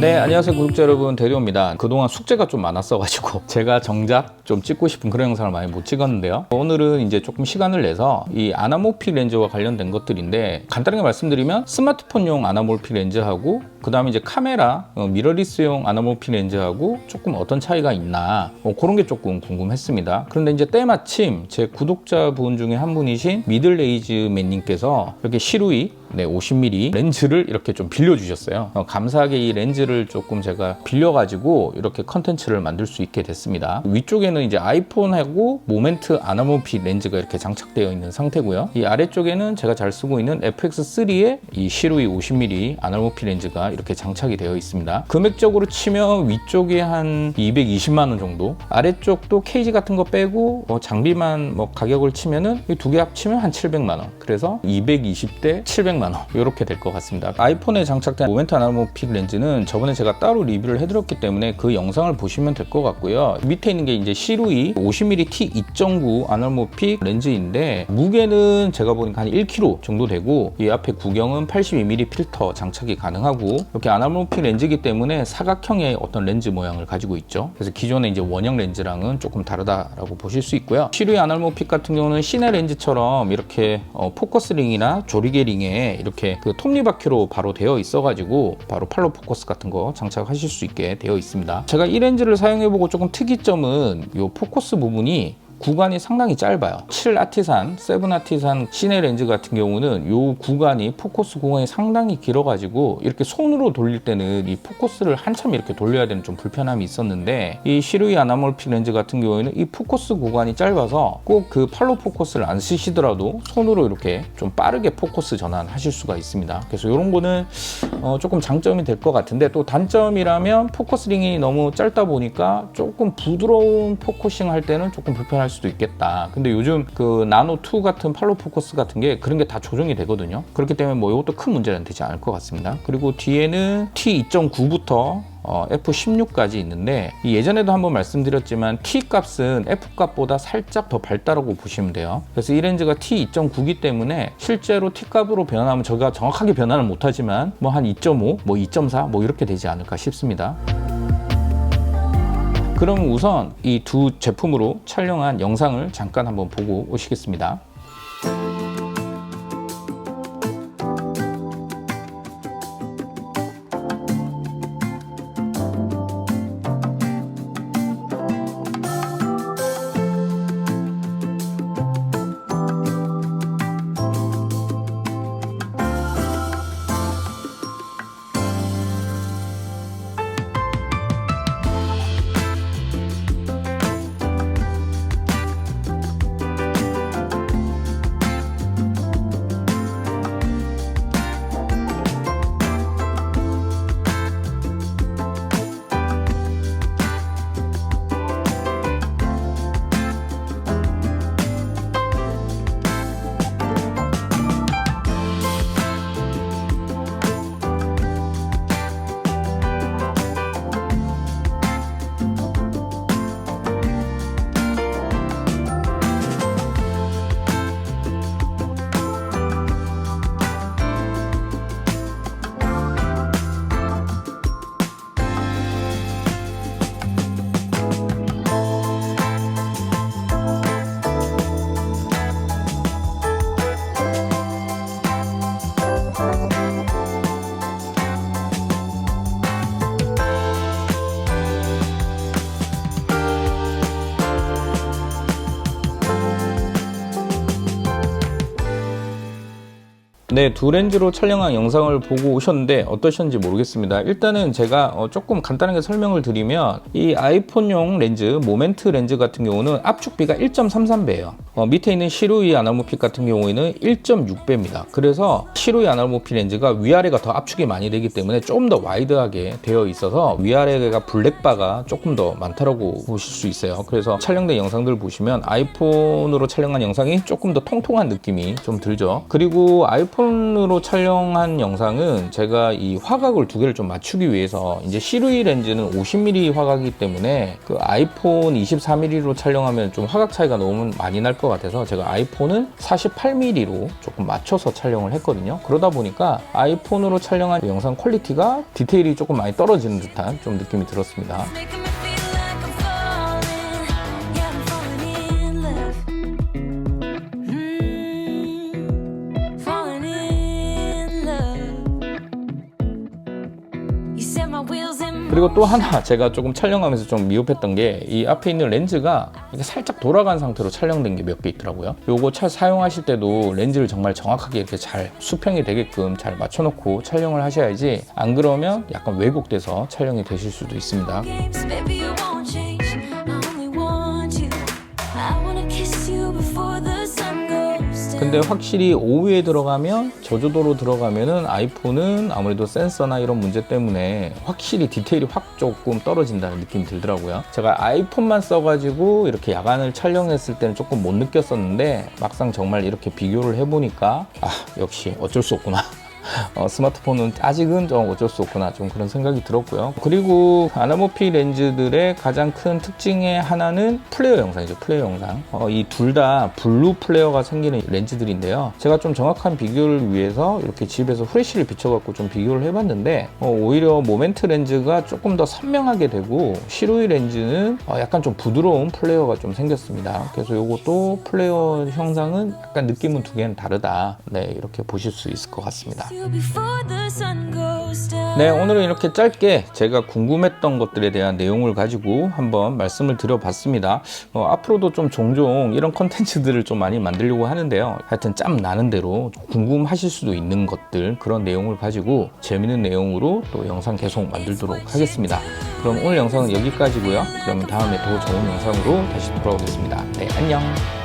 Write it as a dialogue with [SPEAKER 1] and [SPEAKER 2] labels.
[SPEAKER 1] 네, 안녕하세요 구독자 여러분 대리오입니다. 그동안 숙제가 좀 많았어가지고 제가 정작 좀 찍고 싶은 그런 영상을 많이 못 찍었는데요. 오늘은 이제 조금 시간을 내서 이 아나모피 렌즈와 관련된 것들인데 간단하게 말씀드리면 스마트폰용 아나모피 렌즈하고 그 다음에 이제 카메라 어, 미러리스용 아나모피 렌즈하고 조금 어떤 차이가 있나 어, 그런 게 조금 궁금했습니다. 그런데 이제 때마침 제 구독자분 중에 한 분이신 미들레이즈맨님께서 이렇게 시루이 네, 50mm 렌즈를 이렇게 좀 빌려주셨어요. 어, 감사하게 이 렌즈를 조금 제가 빌려가지고 이렇게 컨텐츠를 만들 수 있게 됐습니다. 위쪽에는 이제 아이폰하고 모멘트 아나모피 렌즈가 이렇게 장착되어 있는 상태고요. 이 아래쪽에는 제가 잘 쓰고 있는 FX3의 이 시루이 50mm 아나모피 렌즈가 이렇게 장착이 되어 있습니다. 금액적으로 치면 위쪽에 한 220만 원 정도, 아래쪽도 케이지 같은 거 빼고 뭐 장비만 뭐 가격을 치면은 이 두 개 합치면 한 700만 원. 그래서 220대 700만 원 이렇게 될 것 같습니다. 아이폰에 장착된 모멘트 아나모픽 렌즈는 저번에 제가 따로 리뷰를 해드렸기 때문에 그 영상을 보시면 될 것 같고요. 밑에 있는 게 이제 시루이 50mm T2.9 아나모픽 렌즈인데 무게는 제가 보니까 한 1kg 정도 되고 이 앞에 구경은 82mm 필터 장착이 가능하고 이렇게 아나모픽 렌즈이기 때문에 사각형의 어떤 렌즈 모양을 가지고 있죠. 그래서 기존의 이제 원형 렌즈랑은 조금 다르다라고 보실 수 있고요. 시루이 아나모픽 같은 경우는 시내 렌즈처럼 이렇게 어, 포커스 링이나 조리개 링에 이렇게 그 톱니바퀴로 바로 되어 있어가지고 바로 팔로 포커스 같은 거 장착하실 수 있게 되어 있습니다. 제가 이 렌즈를 사용해보고 조금 특이점은 이 포커스 부분이 구간이 상당히 짧아요. 7 아티산, 7 아티산 시내 렌즈 같은 경우는 이 구간이 포커스 구간이 상당히 길어가지고 이렇게 손으로 돌릴 때는 이 포커스를 한참 이렇게 돌려야 되는 좀 불편함이 있었는데 이 시루이 아나몰피 렌즈 같은 경우에는 이 포커스 구간이 짧아서 꼭 그 팔로 포커스를 안 쓰시더라도 손으로 이렇게 좀 빠르게 포커스 전환하실 수가 있습니다. 그래서 이런 거는 어 조금 장점이 될 것 같은데 또 단점이라면 포커스링이 너무 짧다 보니까 조금 부드러운 포커싱 할 때는 조금 불편할 수도 있겠다. 근데 요즘 그 나노 2 같은 팔로 포커스 같은 게 그런 게 다 조정이 되거든요. 그렇기 때문에 뭐 이것도 큰 문제는 되지 않을 것 같습니다. 그리고 뒤에는 T2.9부터 어, F16까지 있는데 이 예전에도 한번 말씀드렸지만 T 값은 F 값보다 살짝 더 밝다라고 보시면 돼요. 그래서 이 렌즈가 T2.9기 때문에 실제로 T 값으로 변하면 저가 정확하게 변화는 못하지만 뭐 한 2.5, 뭐 2.4, 뭐 이렇게 되지 않을까 싶습니다. 그럼 우선 이 두 제품으로 촬영한 영상을 잠깐 한번 보고 오시겠습니다. 네, 두 렌즈로 촬영한 영상을 보고 오셨는데 어떠셨는지 모르겠습니다. 일단은 제가 어, 조금 간단하게 설명을 드리면 이 아이폰용 렌즈, 모멘트 렌즈 같은 경우는 압축비가 1.33배예요. 어, 밑에 있는 시루이 아날모픽 같은 경우에는 1.6배입니다. 그래서 시루이 아날모픽 렌즈가 위아래가 더 압축이 많이 되기 때문에 조금 더 와이드하게 되어 있어서 위아래가 블랙바가 조금 더 많다라고 보실 수 있어요. 그래서 촬영된 영상들 보시면 아이폰으로 촬영한 영상이 조금 더 통통한 느낌이 좀 들죠. 그리고 아이폰 아이폰으로 촬영한 영상은 제가 이 화각을 두 개를 좀 맞추기 위해서 이제 시루이 렌즈는 50mm 화각이기 때문에 그 아이폰 24mm로 촬영하면 좀 화각 차이가 너무 많이 날 것 같아서 제가 아이폰은 48mm로 조금 맞춰서 촬영을 했거든요. 그러다 보니까 아이폰으로 촬영한 영상 퀄리티가 디테일이 조금 많이 떨어지는 듯한 좀 느낌이 들었습니다. 그리고 또 하나 제가 조금 촬영하면서 좀 미흡했던 게 이 앞에 있는 렌즈가 이게 살짝 돌아간 상태로 촬영된 게 몇 개 있더라고요. 요거 차 사용하실 때도 렌즈를 정말 정확하게 이렇게 잘 수평이 되게끔 잘 맞춰놓고 촬영을 하셔야지 안 그러면 약간 왜곡돼서 촬영이 되실 수도 있습니다. 근데 확실히 오후에 들어가면 저조도로 들어가면은 아이폰은 아무래도 센서나 이런 문제 때문에 확실히 디테일이 확 조금 떨어진다는 느낌이 들더라고요. 제가 아이폰만 써가지고 이렇게 야간을 촬영했을 때는 조금 못 느꼈었는데 막상 정말 이렇게 비교를 해보니까 아 역시 어쩔 수 없구나. 어, 스마트폰은 아직은 좀 어쩔 수 없구나 좀 그런 생각이 들었고요. 그리고 아나모피 렌즈들의 가장 큰 특징의 하나는 플레이어 영상이죠. 플레이어 영상. 이둘 다 블루 플레이어가 생기는 렌즈들인데요. 제가 좀 정확한 비교를 위해서 이렇게 집에서 후레쉬를 비춰갖고 좀 비교를 해봤는데 어, 오히려 모멘트 렌즈가 조금 더 선명하게 되고 시루이 렌즈는 어, 약간 좀 부드러운 플레이어가 좀 생겼습니다. 그래서 이것도 플레이어 형상은 약간 느낌은 두 개는 다르다. 네 이렇게 보실 수 있을 것 같습니다. 네, 오늘은 이렇게 짧게 제가 궁금했던 것들에 대한 내용을 가지고 한번 말씀을 드려봤습니다. 어, 앞으로도 좀 종종 이런 컨텐츠들을 좀 많이 만들려고 하는데요. 하여튼 짬 나는 대로 궁금하실 수도 있는 것들, 그런 내용을 가지고 재밌는 내용으로 또 영상 계속 만들도록 하겠습니다. 그럼 오늘 영상은 여기까지고요. 그러면 다음에 더 좋은 영상으로 다시 돌아오겠습니다. 네, 안녕.